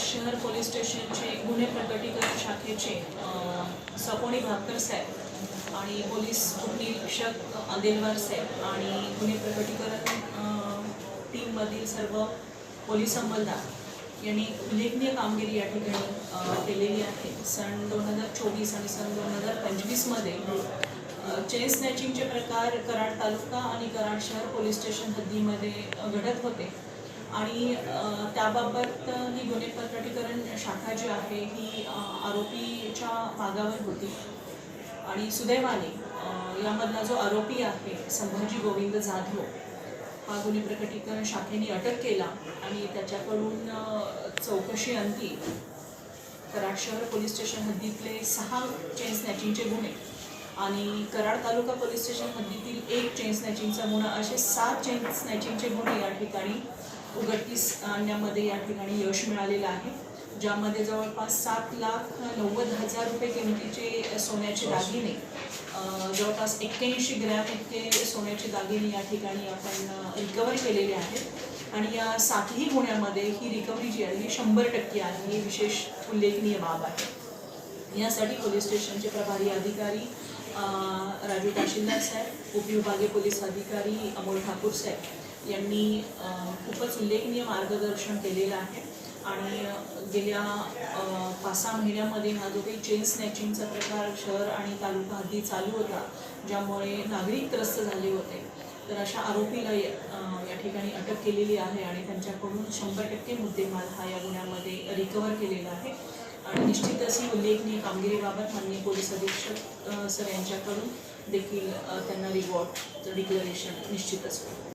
शहर पोलीस स्टेशनचे गुन्हे प्रकटीकरण शाखेचे सपोणी सपोनी भाकर साहेब आणि पोलीस उपनिरीक्षक अदेलवार साहेब आणि गुन्हे प्रकटीकरण टीममधील सर्व पोलीस अंमलदार यांनी उल्लेखनीय कामगिरी या ठिकाणी केलेली आहे. सन दोन हजार चोवीस आणि सन दोन हजार पंचवीसमध्ये चेन स्नॅचिंगचे प्रकार कराड तालुका आणि कराड शहर पोलीस स्टेशन हद्दीमध्ये घडत होते. आणि त्याबाबत ही गुन्हे प्रकटीकरण शाखा जी आहे ही आरोपीच्या मागावर होती. आणि सुदैवाने यामधला जो आरोपी आहे संभाजी गोविंद जाधव हा गुन्हे प्रकटीकरण शाखेने अटक केला आणि त्याच्याकडून चौकशी अंती कराड शहर पोलीस स्टेशन हद्दीतले सहा चेन स्नॅचिंगचे गुन्हे आणि कराड तालुका पोलीस स्टेशन हद्दीतील एक चेन स्नॅचिंगचा गुन्हा असे सात चेन स्नॅचिंगचे गुन्हे या ठिकाणी उघडकीस आणण्यामध्ये या ठिकाणी यश मिळालेलं आहे ज्यामध्ये जवळपास सात लाख नव्वद हजार रुपये किमतीचे सोन्याचे दागिने जवळपास एक्क्याऐंशी ग्रॅम इतके सोन्याचे दागिने या ठिकाणी आपण रिकवर केलेले आहेत. आणि या सातही गुन्ह्यामध्ये ही रिकव्हरी जी आहे ही शंभर टक्के आहे ही विशेष उल्लेखनीय बाब आहे. यासाठी पोलीस स्टेशनचे प्रभारी अधिकारी राजू तहसीलदार साहेब उपविभागीय पोलीस अधिकारी अमोल ठाकूर साहेब यांनी खूपच उल्लेखनीय मार्गदर्शन केलेलं आहे. आणि गेल्या पाच सहा महिन्यामध्ये हा जो काही चेन स्नॅचिंगचा प्रकार शहर आणि तालुका हद्दी चालू होता ज्यामुळे नागरिक त्रस्त झाले होते तर अशा आरोपीला या ठिकाणी अटक केलेली आहे आणि त्यांच्याकडून शंभर टक्के मुद्देमाल हा या गुन्ह्यामध्ये रिकवर केलेला आहे. आणि निश्चितच अशी उल्लेखनीय कामगिरीबाबत माननीय पोलीस अधीक्षक सर यांच्याकडून देखील त्यांना रिवॉर्ड डिक्लरेशन निश्चितच असतो